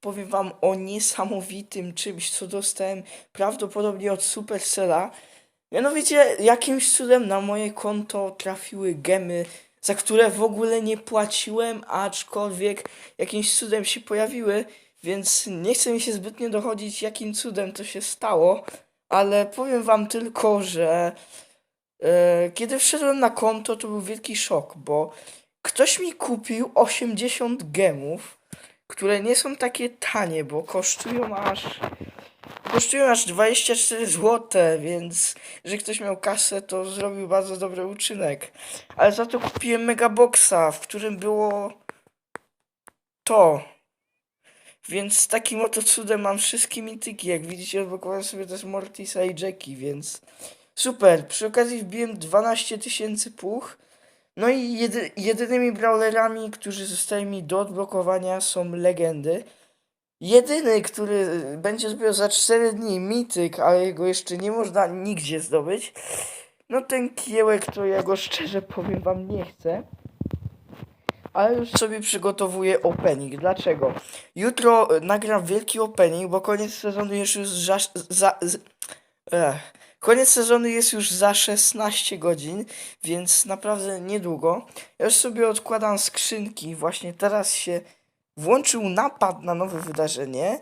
powiem wam o niesamowitym czymś, co dostałem prawdopodobnie od Supercella. Mianowicie jakimś cudem na moje konto trafiły gemy, za które w ogóle nie płaciłem, aczkolwiek jakimś cudem się pojawiły, więc nie chce mi się zbytnio dochodzić, jakim cudem to się stało, ale powiem wam tylko, że e, kiedy wszedłem na konto, to był wielki szok, bo ktoś mi kupił 80 gemów, które nie są takie tanie, bo kosztują aż kosztują aż 24 zł, więc jeżeli ktoś miał kasę, to zrobił bardzo dobry uczynek. Ale za to kupiłem megaboxa, w którym było to. Więc takim oto cudem mam wszystkie mityki. Jak widzicie, odblokowałem sobie też Mortisa i Jackie, więc super. Przy okazji wbiłem 12 tysięcy puch. No i jedy, jedynymi brawlerami, którzy zostali mi do odblokowania są legendy. Jedyny, który będzie zbierał za 4 dni mityk, ale jego jeszcze nie można nigdzie zdobyć. No ten kiełek, to ja go szczerze powiem wam nie chcę. Ale już sobie przygotowuję opening. Dlaczego? Jutro e, nagram wielki opening, bo koniec sezonu jest już za... za z, ech, koniec sezonu jest już za 16 godzin, więc naprawdę niedługo. Ja już sobie odkładam skrzynki. Właśnie teraz się włączył napad na nowe wydarzenie